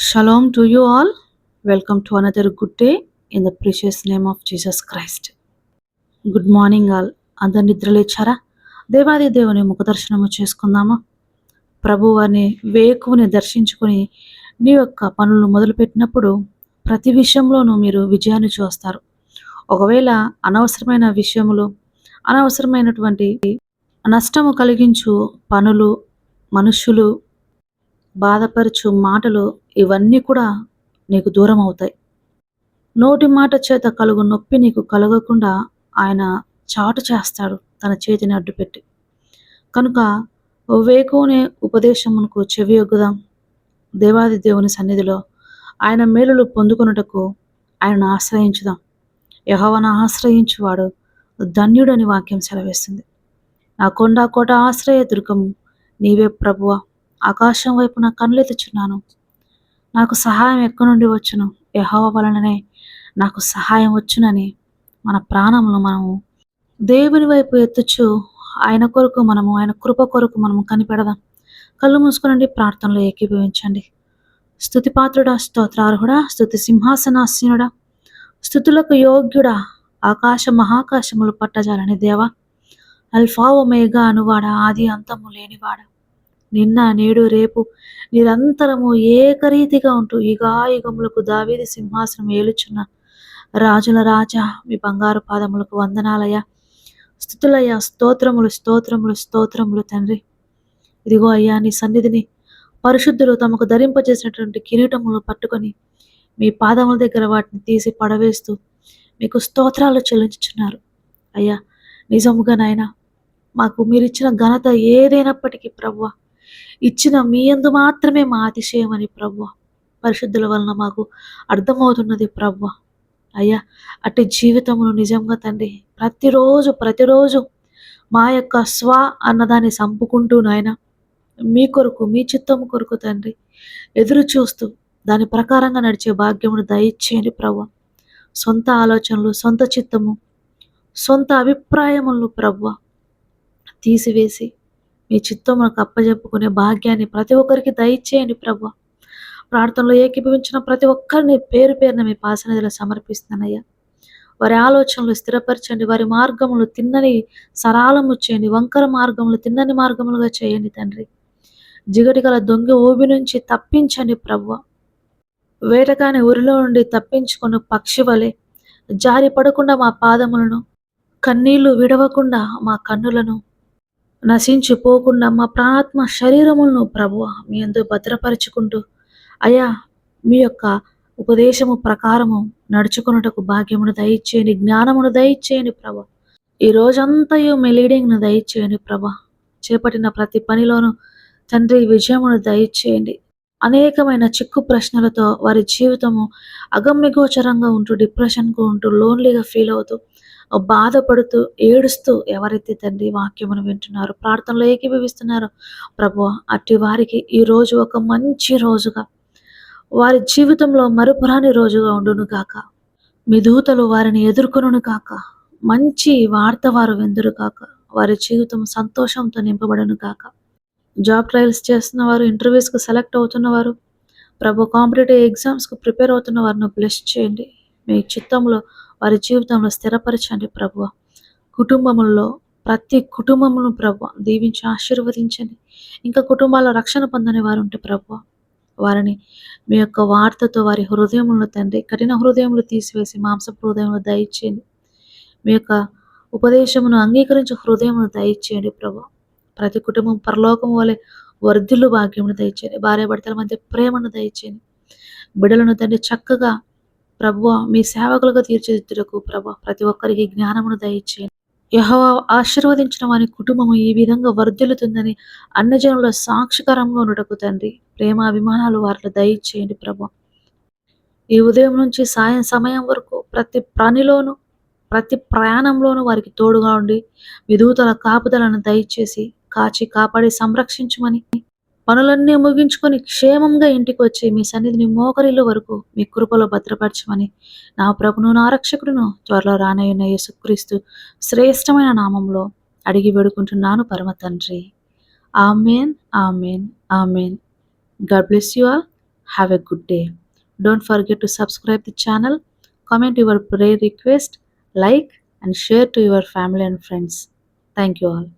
Shalom to you all. Welcome to another good day in the precious name of Jesus Christ. Good morning all అందరు నిద్రలేచారా దేవాది దేవుని ముఖదర్శనము చేసుకుందామా ప్రభు వారిని వేకువని దర్శించుకుని నీ యొక్క పనులు మొదలుపెట్టినప్పుడు ప్రతి విషయంలోనూ మీరు విజయాన్ని చూస్తారు ఒకవేళ అనవసరమైన విషయములు అనవసరమైనటువంటి నష్టము కలిగించు పనులు మనుషులు బాధపరచు మాటలు ఇవన్నీ కూడా నీకు దూరం అవుతాయి. నోటి మాట చేత కలుగు నొప్పి నీకు కలగకుండా ఆయన చాటు చేస్తాడు తన చేతిని అడ్డుపెట్టి. కనుక వేకునే ఉపదేశమునకు చెవి ఎగ్గుదాం దేవాది దేవుని సన్నిధిలో ఆయన మేలులు పొందుకొనుటకు ఆయనను ఆశ్రయించుదాం. యహోవను ఆశ్రయించువాడు ధన్యుడని వాక్యం సెలవేస్తుంది. నా కొండ కోట ఆశ్రయ దుర్గము నీవే ప్రభువ. ఆకాశం వైపు నా కన్నులెత్తుచున్నాను. నాకు సహాయం ఎక్కడి నుండి వచ్చును? యహోవ వలననే నాకు సహాయం వచ్చునని మన ప్రాణములు మనము దేవుని వైపు ఎత్తుచు ఆయన కొరకు మనము ఆయన కృప కొరకు మనము కనిపెడదాం. కళ్ళు మూసుకునండి ప్రార్థనలో ఏకీభవించండి. స్థుతిపాత్రుడా స్తోత్రార్హుడా స్థుతి సింహాసనాసీనుడా స్థుతులకు యోగ్యుడా ఆకాశ మహాకాశములు పట్టజాలని దేవా. అల్ఫా ఒమేగా అనువాడా ఆది అంతము లేనివాడా. నిన్న నేడు రేపు నిరంతరము ఏకరీతిగా ఉంటూ యుగాయుగములకు దావీది సింహాసనం ఏలుచున్న రాజుల రాజా మీ బంగారు పాదములకు వందనాలయ స్థుతులయ్యా స్తోత్రములు స్తోత్రములు స్తోత్రములు తండ్రి. ఇదిగో అయ్యా నీ సన్నిధిని పరిశుద్ధులు తమకు ధరింపజేసినటువంటి కిరీటములు పట్టుకొని మీ పాదముల దగ్గర వాటిని తీసి పడవేస్తూ మీకు స్తోత్రాలు చెల్లించుచున్నారు. అయ్యా నిజముగా నాయన మాకు మీరిచ్చిన ఘనత ఏదైనప్పటికీ ప్రవ్వ ఇచ్చిన మీ యందు మాత్రమే మా అతిశయం అని ప్రవ్వ పరిశుద్ధుల వలన మాకు అర్థమవుతున్నది ప్రవ్వ అయ్యా అట్టి జీవితమును నిజంగా తండ్రి ప్రతిరోజు ప్రతిరోజు మా యొక్క స్వ అన్నదాన్ని సంపుకుంటూ నాయన మీ కొరకు మీ చిత్తము కొరకు తండ్రి ఎదురు చూస్తూ దాని ప్రకారంగా నడిచే భాగ్యమును దయచేయండి ప్రవ్వ సొంత ఆలోచనలు సొంత చిత్తము సొంత అభిప్రాయములను ప్రవ్వ తీసివేసి మీ చిత్తమునకు అప్పజెప్పుకునే భాగ్యాన్ని ప్రతి ఒక్కరికి దయచేయండి ప్రభు. ప్రార్థనలో ఏకీభవించిన ప్రతి ఒక్కరిని పేరు పేరున మీ పాసనదిలో సమర్పిస్తున్నానయ్యా. వారి ఆలోచనలు స్థిరపరచండి వారి మార్గములు తిన్నని సరాలము చేయండి వంకర మార్గములు తిన్నని మార్గములుగా చేయండి తండ్రి. జిగటి గల దొంగ ఊబి నుంచి తప్పించండి ప్రభు. వేటకాని ఉరిలో నుండి తప్పించుకున్న పక్షి వలె జారి పడకుండా మా పాదములను కన్నీళ్ళు విడవకుండా మా కన్నులను నశించిపోకుండా మా ప్రాణాత్మ శరీరములను ప్రభు మీ అందు భద్రపరుచుకుంటూ అయా మీ యొక్క ఉపదేశము ప్రకారము నడుచుకున్నటకు భాగ్యమును దయచేయండి జ్ఞానమును దయచేయండి ప్రభ. ఈ రోజంతయు మీ లీడింగ్ను దయచేయండి ప్రభ. చేపట్టిన ప్రతి పనిలోనూ తండ్రి విజయమును దయచేయండి. అనేకమైన చిక్కు ప్రశ్నలతో వారి జీవితము అగమ్యగోచరంగా ఉంటూ డిప్రెషన్కు ఉంటూ లోన్లీగా ఫీల్ అవుతూ బాధపడుతూ ఏడుస్తూ ఎవరైతే తండ్రి వాక్యమును వింటున్నారో ప్రార్థనలో ఏకీభవిస్తున్నారో ప్రభు అట్టి వారికి ఈ రోజు ఒక మంచి రోజుగా వారి జీవితంలో మరుపురాని రోజుగా ఉండును కాక మీ దూతలు వారిని ఎదుర్కొనును కాక మంచి వార్త వారు వెందురు కాక వారి జీవితం సంతోషంతో నింపబడును కాక జాబ్ ట్రయల్స్ చేస్తున్న వారు ఇంటర్వ్యూస్కి సెలెక్ట్ అవుతున్న వారు ప్రభు కాంపిటేటివ్ ఎగ్జామ్స్కి ప్రిపేర్ అవుతున్న వారిని బ్లెస్ చేయండి. మీ చిత్తంలో వారి జీవితంలో స్థిరపరచండి ప్రభు కుటుంబంలో ప్రతి కుటుంబమును ప్రభు దీవించి ఆశీర్వదించండి. ఇంకా కుటుంబాల రక్షణ పొందని వారు ఉంటే ప్రభు వారిని మీ యొక్క వార్తతో వారి హృదయములను తండ్రి కఠిన హృదయములు తీసివేసి మాంసపు హృదయములు దయచేయండి. మీ యొక్క ఉపదేశమును అంగీకరించే హృదయమును దయచేయండి ప్రభు ప్రతి కుటుంబం పరలోకం వలె వర్ధిల్లు భాగ్యమును దయచేయండి భార్య భర్తల మధ్య ప్రేమను దయచేయండి బిడలను తండ్రి చక్కగా ప్రభు మీ సేవకులుగా తీర్చిదిద్దుటకు ప్రభు ప్రతి ఒక్కరికి జ్ఞానమును దయచేయండి యహోవా ఆశీర్వదించిన వారి కుటుంబము ఈ విధంగా వర్ధిల్లుతుందని అన్నజనుల సాక్షికరంగా ఉండటకు తండ్రి ప్రేమ అభిమానాలు వారిలో దయచేయండి ప్రభు. ఈ ఉదయం నుంచి సాయం సమయం వరకు ప్రతి పనిలోనూ ప్రతి ప్రయాణంలోనూ వారికి తోడుగా ఉండి విధూతల కాపుదలను దయచేసి కాచి కాపాడి సంరక్షించమని. పనులన్నీ ముగించుకొని క్షేమంగా ఇంటికి వచ్చి మీ సన్నిధిని మోకరిల్లు వరకు మీ కృపలో భద్రపరచమని. నా ప్రభును నా రక్షకుడును త్వరలో రానయ్యున్న యేసుక్రీస్తు శ్రేష్టమైన నామంలో అడిగి వేడుకుంటున్నాను పరమ తండ్రి. Amen amen amen. God bless you all. Have a good day. Don't forget to subscribe the channel. Comment your prayer request. Like and share to your family and friends. Thank you all.